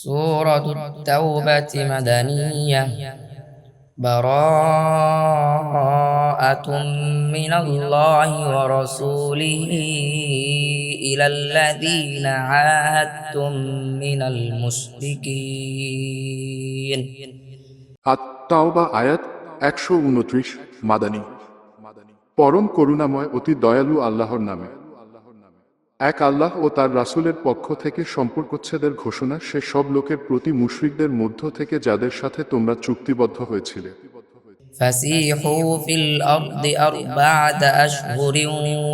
سورة التوبة مدنية براءة من الله ورسوله إلى الذين عاهدتم من المشركين আত্মাওবা আয়াত একশো উনত্রিশ মাদানী পরম করুণাময় অতি দয়ালু আল্লাহর নামে এক আল্লাহ ও তার রাসুলের পক্ষ থেকে সম্পর্কচ্ছেদের ঘোষণা সে সব লোকের প্রতি মুশরিকদের মধ্য থেকে যাদের সাথে তোমরা চুক্তিবদ্ধ হয়েছিলে। فسيحوا في الأرض أربعة أشهر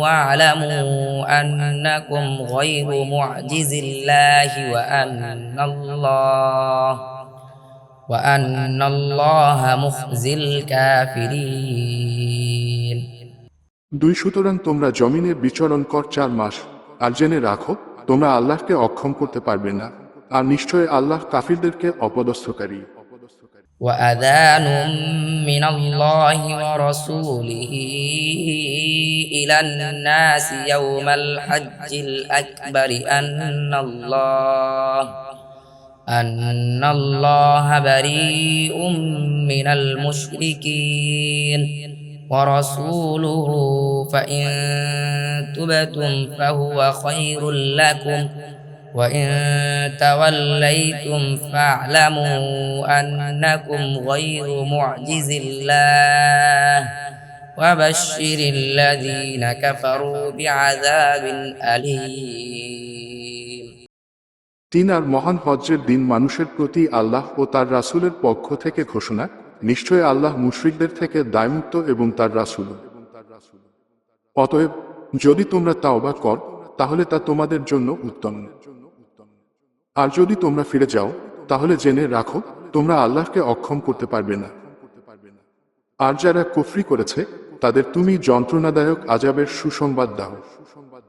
واعلموا أنكم غير معجز الله وأن الله وأن الله مخزي الكافرين দুই সুতরাং তোমরা জমিনে বিচরণ কর চার মাস। আর জেনে রাখো তোমরা আল্লাহকে অক্ষম করতে পারবে না আর নিশ্চয় আল্লাহ কাফিরদেরকে অপদস্থকারী وأذان من الله ورسوله إلى الناس يوم الحج الأكبر أن الله أن الله بريء من المشركين ورسوله فإن تبتم فهو خير لكم وإن توليتم فاعلموا أنكم غير معجز الله وبشر الذين كفروا بعذاب أليم তিন আর মহান হজ্জের দিন মানুষের প্রতি আল্লাহ ও তার রাসূলের পক্ষ থেকে ঘোষণা নিশ্চয় আল্লাহ মুশরিকদের থেকে দায়মুক্ত এবং তার রাসূল। অতএব, যদি তোমরা তাওবা কর, তাহলে তা তোমাদের জন্য উত্তম। আর যদি তোমরা ফিরে যাও, তাহলে জেনে রাখো, তোমরা আল্লাহকে অক্ষম করতে পারবে না। আর যারা কুফরি করেছে, তাদের তুমি যন্ত্রণাদায়ক আজাবের সুসংবাদ দাও।